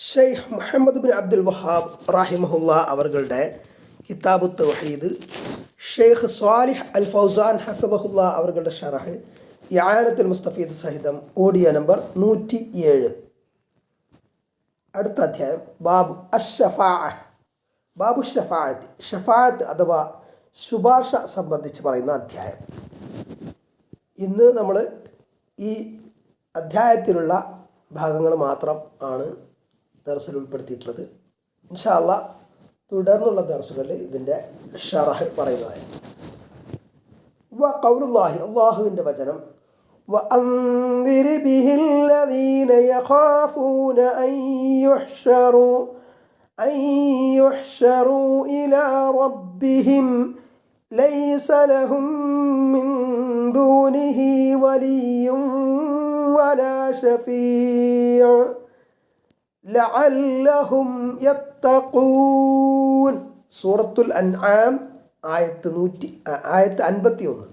Sheikh Muhammad bin Abdul Wahhab റാഹിമഹുല്ല അവരുടെ കിതാബ് തൗഹീദ് ഷെയ്ഖ് സ്വാലിഹ് അൽ ഫൗസാൻ ഹഫിദഹുല്ല അവരുടെ ഷറഹ് യാനത്തുൽ മുസ്തഫീദ് സഹിതം ഓഡിയ നമ്പർ നൂറ്റി ഏഴ് അടുത്ത അധ്യായം ബാബു അഷഫാ ബാബു ഷഫായത്ത് ഷഫായത്ത് അഥവാ ശുപാർശ സംബന്ധിച്ച് പറയുന്ന അധ്യായം. ഇന്ന് നമ്മൾ ഈ അധ്യായത്തിലുള്ള ഭാഗങ്ങൾ മാത്രം ആണ് ദർസിൽ ഉൾപ്പെടുത്തിയിട്ടുള്ളത് ഇൻഷാല്ല തുടർന്നുള്ള ദർസുകളിൽ ഇതിൻ്റെ ഷറഹ് പറയുന്നതായി വ കൗലുല്ലാഹി അള്ളാഹുവിൻ്റെ വചനം وأنذر به الذين يخافون أن يحشروا أن يحشروا إلى ربهم ليس لهم من دونه ولي ولا شفيع ലഅല്ലഹും സൂറത്തുൽ അൻആം ആയത്ത് നൂറ്റി ആയത്ത് അൻപത്തി ഒന്ന്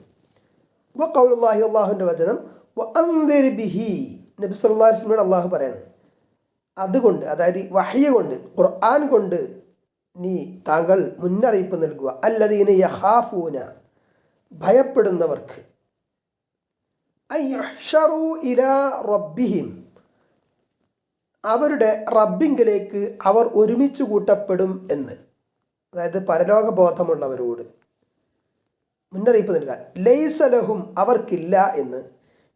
വക്കൗലുല്ലാഹി അള്ളാഹുവിന്റെ വചനം ബിഹി. നബി സല്ലാ അള്ളാഹു പറയാണ് അതുകൊണ്ട് അതായത് വഹിയ കൊണ്ട് ഖുർആൻ കൊണ്ട് നീ താങ്കൾ മുന്നറിയിപ്പ് നൽകുക. അല്ലതീന യഹാഫൂന ഭയപ്പെടുന്നവർക്ക്. റബ്ബിഹിം. അവരുടെ റബ്ബിങ്കിലേക്ക് അവർ ഒരുമിച്ച് കൂട്ടപ്പെടും എന്ന്. അതായത് പരലോക ബോധമുള്ളവരോട് മുന്നറിയിപ്പ് നൽകാൻ. ലൈസലഹും അവർക്കില്ല എന്ന്.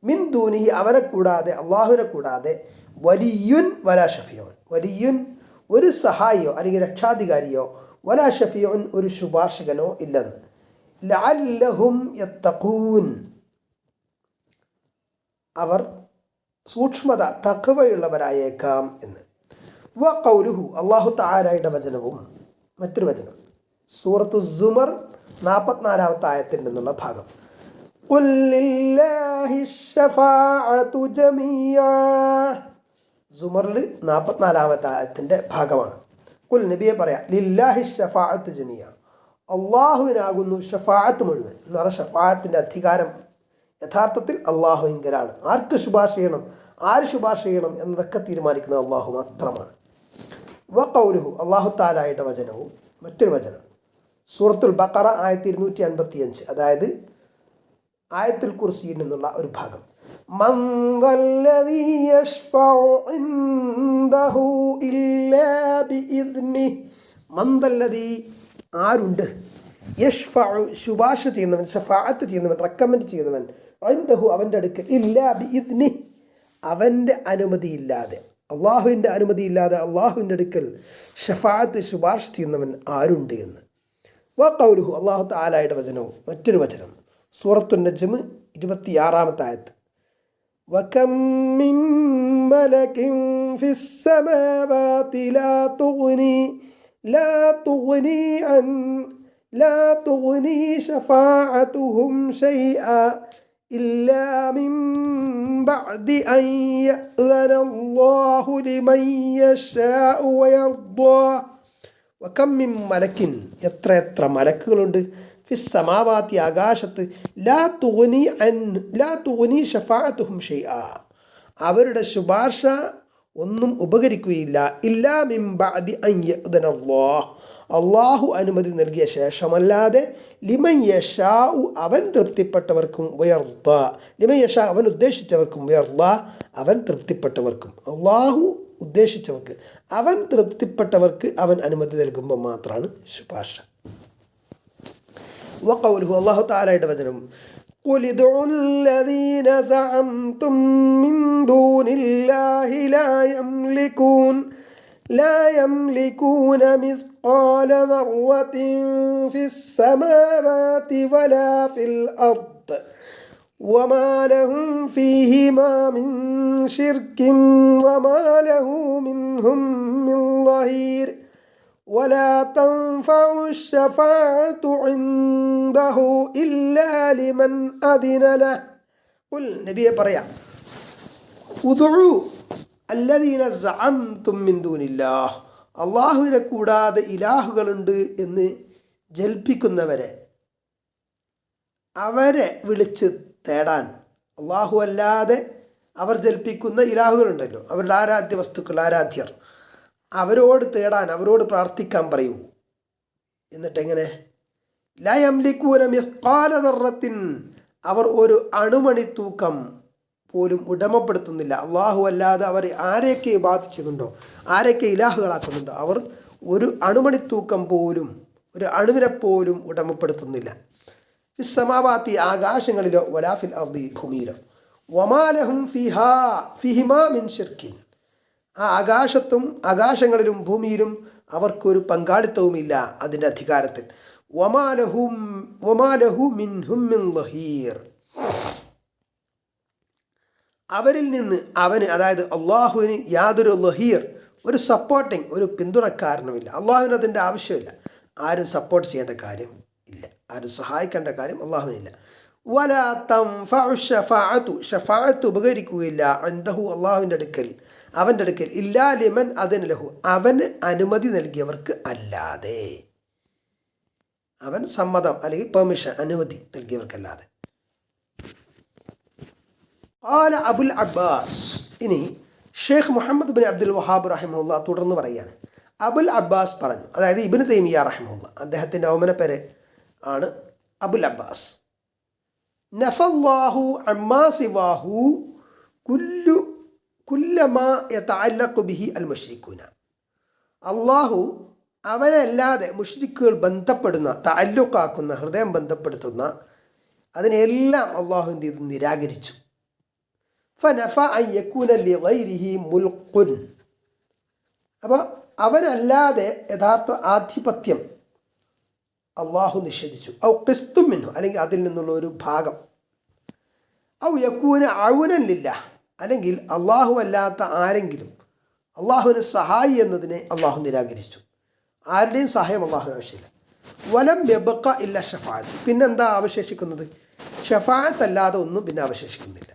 മിൻ ദൂനി അവനെ കൂടാതെ അള്ളാഹുവിനെ കൂടാതെ വലിയുൻ വലാ ഷഫിയോൻ വലിയുൻ ഒരു സഹായിയോ അല്ലെങ്കിൽ രക്ഷാധികാരിയോ വലാ ഷഫിയോൻ ഒരു ശുപാർശകനോ ഇല്ലെന്ന്. ലാല്ലഹും യത്തഖൂൻ. അവർ സൂക്ഷ്മത തക്കവയുള്ളവരായേക്കാം എന്ന്. വ കൗരുഹു അള്ളാഹു താരായുടെ വചനവും മറ്റൊരു വചനം. സൂറത്ത് സുമർ നാൽപ്പത്തിനാലാമത്തെ ആയത്തിൽ നിന്നുള്ള ഭാഗം. സുമറിൽ നാൽപ്പത്തിനാലാമത്തെ ആയത്തിന്റെ ഭാഗമാണ്. കുൽ നബിയെ പറയാം ലില്ലാഹി ഷഫാഅത്ത് ജമിയ. അള്ളാഹുവിനാകുന്നു ഷഫാഅത്ത് മുഴുവൻ. എന്ന് പറഞ്ഞാൽ ഷഫാഅത്തിന്റെ അധികാരം യഥാർത്ഥത്തിൽ അള്ളാഹു ആർക്ക് ശുപാർശ ചെയ്യണം? ആര് ശുപാർശ ചെയ്യണം എന്നതൊക്കെ തീരുമാനിക്കുന്നത് അള്ളാഹു മാത്രമാണ്. വ കൗലുഹു അള്ളാഹു താലായുടെ വചനവും മറ്റൊരു വചനം. സൂറത്തുൽ ബക്കറ ആയിരത്തി ഇരുന്നൂറ്റി അൻപത്തിയഞ്ച് അതായത് ആയത്തുൽ കുർസിയിൽ നിന്നുള്ള ഒരു ഭാഗം. മന്ദല്ലതി ആരുണ്ട്? യഷ്ഫ ശുപാർശ ചെയ്യുന്നവൻ ഷഫാത്ത് ചെയ്യുന്നവൻ റെക്കമെൻഡ് ചെയ്യുന്നവൻ ഐന്ദഹു അവൻ്റെ അടുക്കൽ ഇല്ലാ ബി ഇദ്നി അവൻ്റെ അനുമതിയില്ലാതെ അള്ളാഹുവിൻ്റെ അനുമതിയില്ലാതെ അള്ളാഹുവിൻ്റെ അടുക്കൽ ഷഫാഅത്ത് ശുപാർശ ചെയ്യുന്നവൻ ആരുണ്ട് എന്ന് വ കൗലുഹു അള്ളാഹു താലായുടെ വചനവും മറ്റൊരു വചനം സൂറത്തു നജ്മ് ഇരുപത്തിയാറാമത്തെ ആയത്ത് وكم من ملك في السماوات لا تغني لا تغني عن لا تغني شفاعتهم شيئا إلا من بعد أن يأذن الله لمن يشاء ويرضى വക്കമ്മിൻ മലക്കിൻ എത്ര എത്ര മലക്കുകളുണ്ട് ഫിസ് സമാവാത്തി ആകാശത്ത് ലാ തൂനി അൻ ലാ തൂനി ഷഫാഅത്തുഹും ഷെയ്ആ അവരുടെ ശുപാർശ ഒന്നും ഉപകരിക്കുകയില്ല ഇല്ലാ മിംബഅദി അയ്യഅല്ലാഹ് അള്ളാഹു അനുമതി നൽകിയ ശേഷമല്ലാതെ ലിമൻ യഷാഉ അവൻ തൃപ്തിപ്പെട്ടവർക്കും ഉയർത്ത ലിമൻ യഷാ അവൻ ഉദ്ദേശിച്ചവർക്കും ഉയർത്ത അവൻ തൃപ്തിപ്പെട്ടവർക്കും അള്ളാഹു ഉദ്ദേശിച്ചവർക്ക് അവൻ തൃപ്തിപ്പെട്ടവർക്ക് അവൻ അനുമതി നൽകുമ്പോൾ മാത്രമാണ് ശുപാർശ വക്കൗലുഹു അള്ളാഹു താലായുടെ വചനം قل ادعوا الذين زعمتم من دون الله لا يملكون لا يملكون مثقال ذرة في السماوات ولا في الأرض وما لهم فيهما من شرك وما له منهم من ظهير ولا تنفع الشفاعة عنده إلا لمن أذن له. قل نبي بريا ادعوا അല്ലദീന സഅം ദൂനില്ലാഹ്. അള്ളാഹുവിനെ കൂടാതെ ഇലാഹുകളുണ്ട് എന്ന് ജൽപ്പിക്കുന്നവരെ അവരെ വിളിച്ച് തേടാൻ അള്ളാഹു അല്ലാതെ അവർ ജൽപ്പിക്കുന്ന ഇലാഹുകളുണ്ടല്ലോ. അവരുടെ ആരാധ്യ വസ്തുക്കൾ ആരാധ്യർ അവരോട് തേടാൻ അവരോട് പ്രാർത്ഥിക്കാൻ പറയൂ. എന്നിട്ട് എങ്ങനെ ലയംലിക്കൂന മിസ്കാലതറത്തിൻ അവർ ഒരു അണുമണി തൂക്കം പോലും ഉടമപ്പെടുത്തുന്നില്ല. അള്ളാഹു അല്ലാതെ അവർ ആരെയൊക്കെ ബാധിച്ചിട്ടുണ്ടോ ആരെയൊക്കെ ഇലാഹുകളാക്കുന്നുണ്ടോ അവർ ഒരു അണുമണിത്തൂക്കം പോലും ഒരു അണുവിനെ പോലും ഉടമപ്പെടുത്തുന്നില്ല. സമാവാത്തി ആകാശങ്ങളിലോ വലാഫിൽ അർദി ഭൂമിയിലോ. വമാലഹും ഫിഹാ ഫിഹിമാ മിൻ ഷിർക്കിൻ ആ ആകാശത്തും ആകാശങ്ങളിലും ഭൂമിയിലും അവർക്കൊരു പങ്കാളിത്തവുമില്ല അതിന്റെ അധികാരത്തിൽ. വമാലഹും വമാലഹു മിൻഹും മിൻ ലഹീർ. അവരിൽ നിന്ന് അവന് അതായത് അള്ളാഹുവിന് യാതൊരു ലഹീർ ഒരു സപ്പോർട്ടിങ് ഒരു പിന്തുണക്കാരനുമില്ല. അള്ളാഹുവിന് അതിന്റെ ആവശ്യമില്ല. ആരും സപ്പോർട്ട് ചെയ്യേണ്ട കാര്യം ഇല്ല. ആരും സഹായിക്കേണ്ട കാര്യം അള്ളാഹുവിനില്ല. വല തം ഷഫാഅത്തു ഷഫാഅത്ത് ഉപകരിക്കുകയില്ല അന്തഹു അള്ളാഹുവിന്റെ അടുക്കൽ അവന്റെ അടുക്കൽ. ഇല്ലാ ലിമൻ അതിന് ലഹു അവന് അനുമതി നൽകിയവർക്ക് അല്ലാതെ. അവൻ സമ്മതം അല്ലെങ്കിൽ പെർമിഷൻ അനുമതി നൽകിയവർക്കല്ലാതെ. ആല അബുൽ അബ്ബാസ്. ഇനി Sheikh Muhammad bin Abdul Wahhab റഹിമുള്ള തുടർന്ന് പറയുകയാണ്. അബുൽ അബ്ബാസ് പറഞ്ഞു അതായത് ഇബിന് തൈമിയ റഹിമുള്ള അദ്ദേഹത്തിന്റെ പേര് ആണ് അബുൽ അബ്ബാസ്. നഫല്ലാഹു അമ്മാസിവാഹു കുല്ലു കുല്ലമാ യതഅല്ലഖുബിഹി അൽ മുഷ്രിഖൂന. അള്ളാഹു അവനല്ലാതെ മുഷ്രിഖുകൾ ബന്ധപ്പെടുന്ന താല്ലുക്കാക്കുന്ന ഹൃദയം ബന്ധപ്പെടുത്തുന്ന അതിനെല്ലാം അള്ളാഹു എന്ത് ചെയ്തു? നിരാകരിച്ചു. ഫനഫ അയ്യക്കൂന യക്കൂന ലിഗൈരിഹി മുൽഖുൻ. അപ്പോൾ അവനല്ലാതെ യഥാർത്ഥ ആധിപത്യം അള്ളാഹു നിഷേധിച്ചു. ഔ ക്രിസ്തു മിന്നു അല്ലെങ്കിൽ അതിൽ നിന്നുള്ള ഒരു ഭാഗം. ഔ യക്കൂന അഴുനല്ലില്ല അല്ലെങ്കിൽ അള്ളാഹു അല്ലാത്ത ആരെങ്കിലും അള്ളാഹുവിന് സഹായി എന്നതിനെ അള്ളാഹു നിരാകരിച്ചു. ആരുടെയും സഹായം അള്ളാഹു ആവശ്യമില്ല. വലം ബെബക്ക ഇല്ല ഷഫാത്ത് പിന്നെന്താ അവശേഷിക്കുന്നത്? ഷഫാത്ത് അല്ലാതെ ഒന്നും പിന്നെ അവശേഷിക്കുന്നില്ല.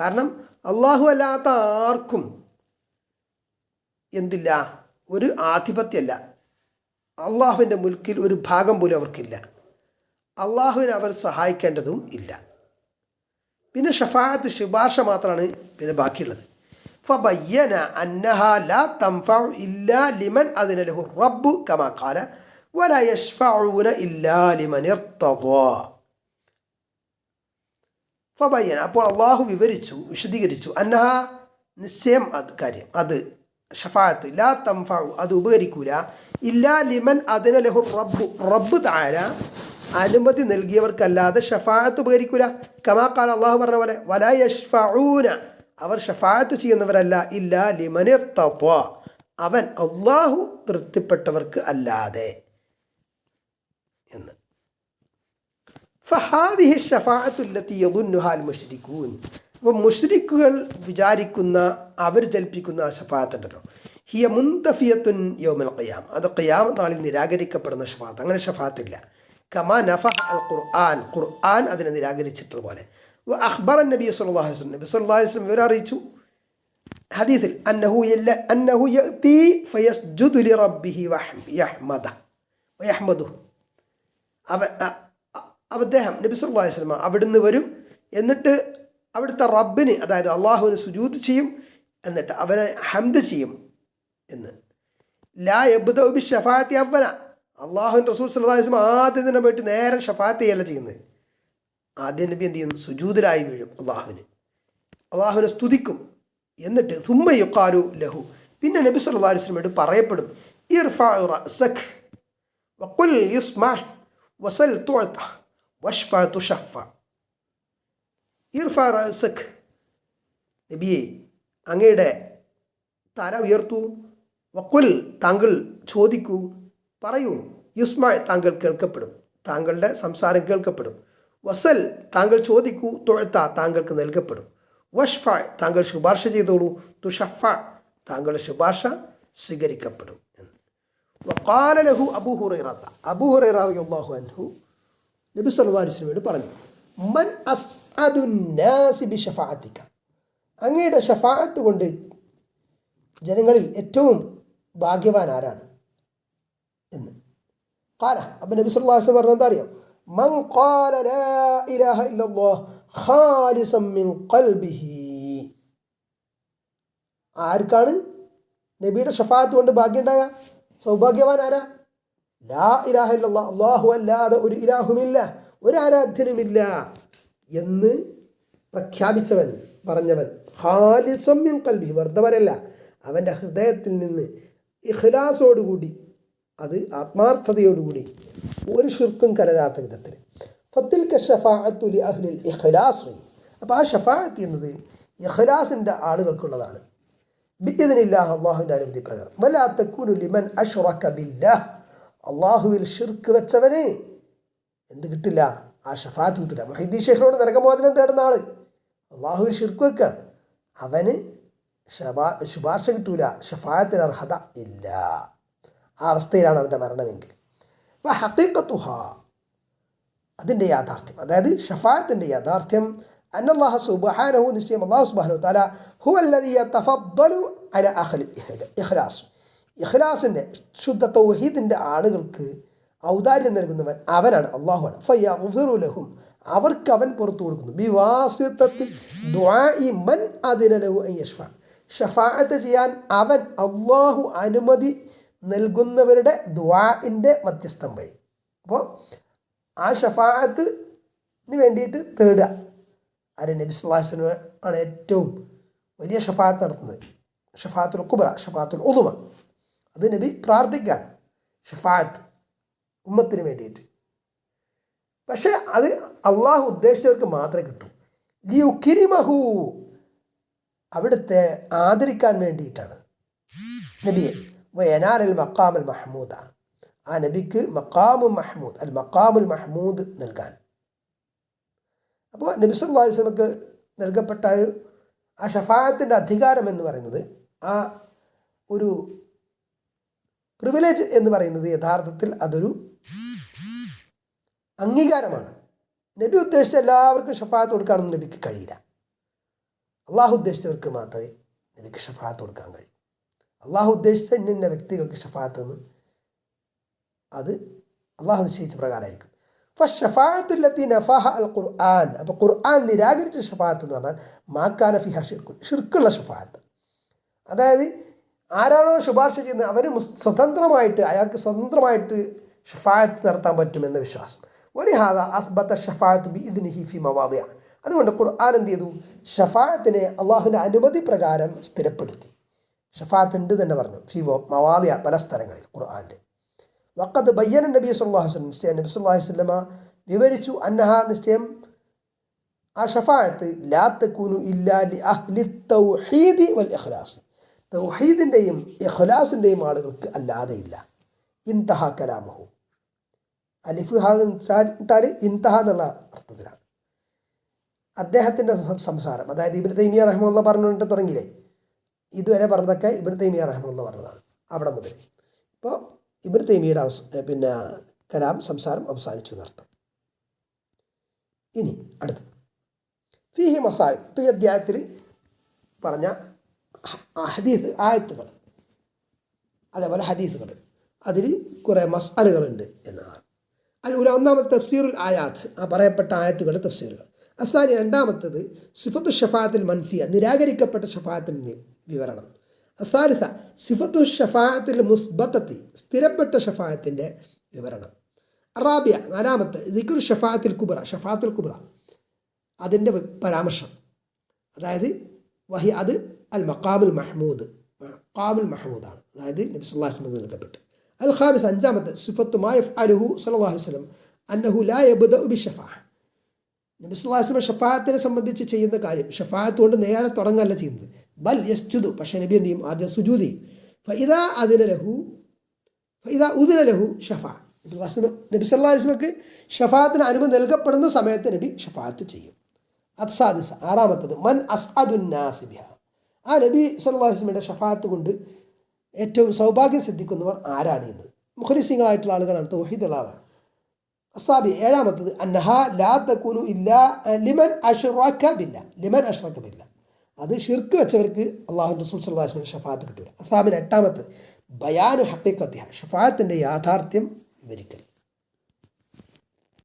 കാരണം അള്ളാഹു അല്ലാത്ത ആർക്കും എന്തില്ല? ഒരു ആധിപത്യമല്ല അള്ളാഹുവിന്റെ മുൽക്കിൽ ഒരു ഭാഗം പോലും അവർക്കില്ല. അള്ളാഹുവിനെ അവർ സഹായിക്കേണ്ടതും ഇല്ല. പിന്നെ ഷഫാത്ത് ശുപാർശ മാത്രമാണ് പിന്നെ ബാക്കിയുള്ളത്. ഫബയ്യന അന്നഹ ലാ തംഫഉ ഇല്ലാ ലിമൻ അദിന ലഹു റബ്ബു കമാ ഖാല വല യശ്ഫഊന ഇല്ലാ ലിമൻ ഫബയ്യന അപ്പോൾ അള്ളാഹു വിവരിച്ചു വിശദീകരിച്ചു. അന്നഹ നിശ്ചയം അത് കാര്യം. അത് ഷഫായത്ത് ലാ തംഫഉ അത് ഉപകരിക്കൂല. ഇല്ലാ ലിമൻ അതിന ലഹു റബ്ബു. റബ്ബ് താര അനുമതി നൽകിയവർക്കല്ലാതെ ഷഫായത്ത് ഉപകരിക്കൂല. കമാക്കാൽ അള്ളാഹു പറഞ്ഞ പോലെ വല യഷ്ഫൂന അവർ ഷഫായത്ത് ചെയ്യുന്നവരല്ല. ഇല്ല ലിമനിർ അവൻ അള്ളാഹു തൃപ്തിപ്പെട്ടവർക്ക് അല്ലാതെ. ഫഹാദിഹി ഷഫാഅത്തുല്ലത്തി യദുന്നുഹാൽ മുഷ്രിക്കൂൻ അപ്പോൾ മുഷ്രിക്കുകൾ വിചാരിക്കുന്ന അവർ ജൽപ്പിക്കുന്ന ആ ഷഫാഅത്ത് ഉണ്ടല്ലോ ഹിയ മുന്തഫിയത്തുൻ യോമൽ ഖിയാം അത് ഖിയാം നാളിൽ നിരാകരിക്കപ്പെടുന്ന ഷഫാത്ത് അങ്ങനെ ഷഫാത്തില്ല കമാ നഫ അൽ ഖുർആൻ. ഖുർആൻ അതിനെ നിരാകരിച്ചിട്ടുള്ള പോലെ. അഖ്ബർ നബി സല്ലല്ലാഹു അലൈഹി നബി സല്ലല്ലാഹു അലൈഹി ഇവരെ അറിയിച്ചു. ഹദീസിൽ അന്നഹു അന്നഹു യഅതി ഫയസ്ജുദു ലിറബ്ബിഹി വയഹ്മദ വയഹ്മദു. അവ അ- അ- അദ്ദേഹം നബി സ്വലമ അവിടുന്ന് വരും. എന്നിട്ട് അവിടുത്തെ റബ്ബിന് അതായത് അള്ളാഹുവിന് സുജൂത് ചെയ്യും. എന്നിട്ട് അവനെ ഹംദ് ചെയ്യും എന്ന്. ലാ യബ്ദഉ ഷഫാത്തി അവന അള്ളാഹുവിൻ റസൂൽ വസല്ലം ആദ്യം തന്നെ പോയിട്ട് നേരെ ഷഫാത്തി അല്ല ചെയ്യുന്നത്. ആദ്യം നബി എന്ത് ചെയ്യുന്നു? സുജൂദിലായി വീഴും അള്ളാഹുവിന്. അള്ളാഹുവിനെ സ്തുതിക്കും. എന്നിട്ട് തുമ്മ യുക്കാലു ലഹു. പിന്നെ നബി സല്ലല്ലാഹു അലൈഹി വസല്ലമയോട് പറയപ്പെടും ഇർഫാ സഖ് വക്കുൽ യുസ്മഅ വസൽ തുഅത വഷ്ഫഅ തുഷഫ ഇർഫ റഅസക് നബിയെ അങ്ങയുടെ തല ഉയർത്തൂ. വക്കുൽ താങ്കൾ ചോദിക്കൂ പറയൂ യുസ്മ താങ്കൾ കേൾക്കപ്പെടും താങ്കളുടെ സംസാരം കേൾക്കപ്പെടും. വസൽ താങ്കൾ ചോദിക്കൂ തൊഴുത്ത താങ്കൾക്ക് നൽകപ്പെടും. വഷ്ഫ താങ്കൾ ശുപാർശ ചെയ്തോളൂ തുഷഫ താങ്കളുടെ ശുപാർശ സ്വീകരിക്കപ്പെടും എന്ന്. വക്കാല ലഹു അബൂ ഹുറൈറത്ത അബൂ ഹുറൈറ റളിയല്ലാഹു അൻഹു നബി വസല്ലമയോട് പറഞ്ഞു മൻ അസ്അദുന്നാസി ബി ഷഫാഅത്തിക അങ്ങയുടെ ഷഫാഅത്ത് കൊണ്ട് ജനങ്ങളിൽ ഏറ്റവും ഭാഗ്യവാൻ ആരാണ് എന്ന്. കാല അപ്പം നബി സല്ലല്ലാഹു അലൈഹി വസല്ലം പറഞ്ഞ എന്താ അറിയാം മൻ ഖൽബിഹി. ആർക്കാണ് നബിയുടെ ഷഫാത്ത് കൊണ്ട് ഭാഗ്യമുണ്ടായ സൗഭാഗ്യവാൻ ആരാ? ലാ ഇലാഹ അള്ളാഹു അല്ലാതെ ഒരു ഇലാഹുമില്ല ഒരു ആരാധ്യനുമില്ല എന്ന് പ്രഖ്യാപിച്ചവൻ പറഞ്ഞവൻ ഹാലിസമ്യം കൽബി വെറുതെവരല്ല അവന്റെ ഹൃദയത്തിൽ നിന്ന് ഇഖ്ലാസോടുകൂടി അത് ആത്മാർത്ഥതയോടുകൂടി ഒരു ഷിർക്കും കലരാത്ത വിധത്തിൽ. ഫത്തിൽ ഷഫാഅത്തുലി അഹ്ലിൽ ഇഖ്ലാസ്. അപ്പോൾ ആ ഷഫാഅത്ത് എന്നത് ഇഖ്ലാസിന്റെ ആളുകൾക്കുള്ളതാണ്. ബിദ്യതിനില്ലാഹ് അള്ളാഹുവിന്റെ അനുമതി പ്രകാരം വലാ തക്കൂനു ലിമൻ ബില്ലാഹ്. അള്ളാഹുവിൽ ഷിർക്ക് വെച്ചവന്. എന്ത് കിട്ടില്ല? ആ ഷഫാത്ത് കിട്ടില്ല. മൊഹീദ്ദീൻ ഷെയ്ഖിനോട് നരകമോചനം തേടുന്ന ആൾ. അള്ളാഹുവിൽ ഷിർക്ക് വെക്കുക അവന് ശബാ ശുപാർശ കിട്ടൂല. ഷഫായത്തിന് അർഹത ഇല്ല. ആ അവസ്ഥയിലാണ് അവന്റെ മരണമെങ്കിൽ. ഹക്കീക്കത്തുഹ അതിന്റെ യാഥാർത്ഥ്യം. അതായത് ഷഫായത്തിന്റെ യാഥാർത്ഥ്യം അന്നല്ലാഹ സുബ്ഹാനഹു നിശ്ചയം അള്ളാഹു സുബ്ഹാനഹു തആല ഹുവല്ലദീ യതഫദ്ദലു അല അഹ്ലി ഇഖ്ലാസ് ഇഖ്ലാസിന്റെ ശുദ്ധ തൗഹീദിന്റെ ആളുകൾക്ക് ഔദാര്യം നൽകുന്നവൻ അവനാണ്. അള്ളാഹുവാണ് ഫയ്യഗ്ഫിറു ലഹും. അവർക്ക് അവൻ പുറത്തു കൊടുക്കുന്നു. ബിവാസിത്തത്തിൽ ദുആഇ മൻ ഷഫാഅത്ത് ചെയ്യാൻ അവൻ അള്ളാഹു അനുമതി നൽകുന്നവരുടെ ദ്വാഇന്റെ മധ്യസ്ഥം വഴി. അപ്പോൾ ആ ഷഫാഅത്തിന് വേണ്ടിയിട്ട് തേടുക. അരെ നബി സുല്ലാസ്ലം ആണ് ഏറ്റവും വലിയ ഷഫാത്ത് നടത്തുന്നത്. ഷഫാത്തുൽ കുബറ ഷഫാത്തുൽ ഉദുമ. അത് നബി പ്രാർത്ഥിക്കുകയാണ് ഷിഫാത്ത് ഉമ്മത്തിന് വേണ്ടിയിട്ട്. പക്ഷേ അത് അള്ളാഹു ഉദ്ദേശിച്ചവർക്ക് മാത്രമേ കിട്ടൂ. ലിയു കിരിമഹു അവിടുത്തെ ആദരിക്കാൻ വേണ്ടിയിട്ടാണ്. നബിയെ വയനാലൽ മക്കാമുൽ മഹ്മൂദ. ആ നബിക്ക് മക്കാമു മഹ്മൂദ് അൽ മക്കാമുൽ മഹ്മൂദ് നൽകാൻ. അപ്പോൾ നബി സല്ലല്ലാഹു അലൈഹി വസല്ലമക്ക് നൽകപ്പെട്ട ഒരു ആ ഷഫായത്തിന്റെ അധികാരം എന്ന് പറയുന്നത് ആ ഒരു പ്രിവിലേജ് എന്ന് പറയുന്നത് യഥാർത്ഥത്തിൽ അതൊരു അംഗീകാരമാണ്. നബി ഉദ്ദേശിച്ച എല്ലാവർക്കും ഷഫാത്ത് കൊടുക്കാനൊന്നും നബിക്ക് കഴിയില്ല. അള്ളാഹു ഉദ്ദേശിച്ചവർക്ക് മാത്രമേ നബിക്ക് ഷഫാത്ത് കൊടുക്കാൻ കഴിയൂ. അള്ളാഹു ഉദ്ദേശിച്ച ഇന്ന വ്യക്തികൾക്ക് ഷഫാത്ത് എന്ന് അത് അള്ളാഹു നിശ്ചയിച്ച പ്രകാരമായിരിക്കും. ഫഷഫാത്തുല്ലത്തി നഫാഹ അൽ ഖുർആൻ. അപ്പോൾ ഖുർആൻ നിരാകരിച്ച ഷഫാത്ത് എന്ന് പറഞ്ഞാൽ മാക്കാന ഫിഹ ഷിർക്കു ഷിർക്കുള്ള ഷഫാത്ത് അതായത് ആരാണോ ശുപാർശ ചെയ്യുന്നത് അവന് സ്വതന്ത്രമായിട്ട് അയാൾക്ക് സ്വതന്ത്രമായിട്ട് ഷഫായത്ത് നടത്താൻ പറ്റുമെന്ന വിശ്വാസം. ഒരു ഹാദ അസ്ബത്ത ഷഫായത്ത് ബി ഇതിന് ഹിഫി മവാദയാണ് അതുകൊണ്ട് ഖുർആൻ എന്ത് ചെയ്തു? ഷഫായത്തിനെ അള്ളാഹുവിന്റെ അനുമതി പ്രകാരം സ്ഥിരപ്പെടുത്തി. ഷഫാത്ത് ഉണ്ട് തന്നെ പറഞ്ഞു ഫി മവാദിയ പല സ്ഥലങ്ങളിൽ ഖുർആന്റെ വക്കത്ത് ബയ്യൻ നബി സല്ലാഹു നിശ്ചയം നബി സല്ലാഹു വിവരിച്ചു അന്നഹ നിശ്ചയം ആ ഷഫായത്ത് ലാ കുനു ഇല്ലാ ലി അഹ്ലി തൗഹീദി വൽ ഇഖ്ലാസ്. തൗഹീദിന്റെയും ഇഖ്ലാസിന്റെയും ആളുകൾക്ക് അല്ലാതെയില്ല. ഇൻതഹ കലാമഹു. അലിഫ് ഹാട്ടാൽ ഇൻതഹ എന്നുള്ള അർത്ഥത്തിലാണ്. അദ്ദേഹത്തിന്റെ സംസാരം അതായത് ഇബിൻ തൈമിയ റഹ്മുള്ള പറഞ്ഞുകൊണ്ട് തുടങ്ങിയില്ലേ? ഇതുവരെ പറഞ്ഞതൊക്കെ ഇബിൻ തൈമിയ റഹ്മുള്ള പറഞ്ഞതാണ് അവിടെ മുതൽ ഇപ്പോൾ ഇബിൻ തൈമിയുടെ അവസ പിന്നെ കലാം സംസാരം അവസാനിച്ചു എന്നർത്ഥം ഇനി അടുത്തത്. ഫിഹി ഇപ്പോൾ ഈ അധ്യായത്തിൽ പറഞ്ഞ ഹദീസ് ആയത്തുകൾ. അതേപോലെ ഹദീസുകൾ. അതിൽ കുറേ മസാലകളുണ്ട് എന്നതാണ് അതിൽ ഒരു ഒന്നാമത്തെ തഫ്സീറുൽ ആയാത്ത് ആ പറയപ്പെട്ട ആയത്തുകളുടെ തഫ്സീറുകൾ. അസ്ഥാനി രണ്ടാമത്തത് സിഫത്തു ഷഫാത്തിൽ മൻഫിയ നിരാകരിക്കപ്പെട്ട ഷഫാത്തിന്റെ വിവരണം. അസാരിസ സിഫത്തു ഷഫാത്തിൽ മുസ്ബത്തത്തി സ്ഥിരപ്പെട്ട ഷഫായത്തിന്റെ വിവരണം. അറാബിയ നാലാമത്തെ ദിക്കുർ ഷഫാത്തിൽ കുബ്ര ഷഫാത്തുൽ കുബ്ര അതിന്റെ പരാമർശം. അതായത് വഹി അത് അൽ മക്കാമുൽ മഹ്മൂദ് മക്കാമുൽ മഹ്മൂദാണ് അതായത് നബി സല്ലാഹു നൽകപ്പെട്ടത് നൽകപ്പെട്ട്. അൽ ഖാബിസ് അഞ്ചാമത്തെ സിഫത്തു മായഫ് അലുഹു സലാഹു വസ്ലം അന്നഹു ലാ യബുദ ബി ഷഫാ നബി സല്ലാഹു വസ്ലം ഷഫാത്തിനെ സംബന്ധിച്ച് ചെയ്യുന്ന കാര്യം ഷഫാത്ത് കൊണ്ട് നേരെ തുടങ്ങല്ല ചെയ്യുന്നത്. ബൽ യസ്ജുദു പക്ഷേ നബി എന്ത് ചെയ്യും? ആദ്യം സുജൂതി ഫൈദ അതിന ലഹു ഫൈദ ഉദിന ലഹു ഷഫാ നബി സല്ലാ ഷഫാത്തിന് അനുമതി നൽകപ്പെടുന്ന സമയത്ത് നബി ഷഫാത്ത് ചെയ്യും. അത് സാധിസ ആറാമത്തത് മൻ അസ്അദുന്നാസിബിഹ ആ നബി വസല്ലമയുടെ ഷഫാത്ത് കൊണ്ട് ഏറ്റവും സൗഭാഗ്യം സിദ്ധിക്കുന്നവർ ആരാണ് എന്ന്? മുഖലിസിങ്ങളായിട്ടുള്ള ആളുകളാണ് തൗഹീദ് ആളാണ്. അസാബി ഏഴാമത്തത് അന്നഹ ലാ തക്കൂനു ഇല്ല ലിമൻ അഷ്റക്ക ബില്ല. ലിമൻ അഷ്റക്ക അത് ഷിർക്ക് വെച്ചവർക്ക് അള്ളാഹു റസൂൽ വസല്ലം ഷഫാത്ത് കിട്ടൂല. അസാമിന് എട്ടാമത്തത് ബയാനു ഹക്കീക്കത്തിഹ ഷഫാത്തിന്റെ യാഥാർത്ഥ്യം വിവരിക്കൽ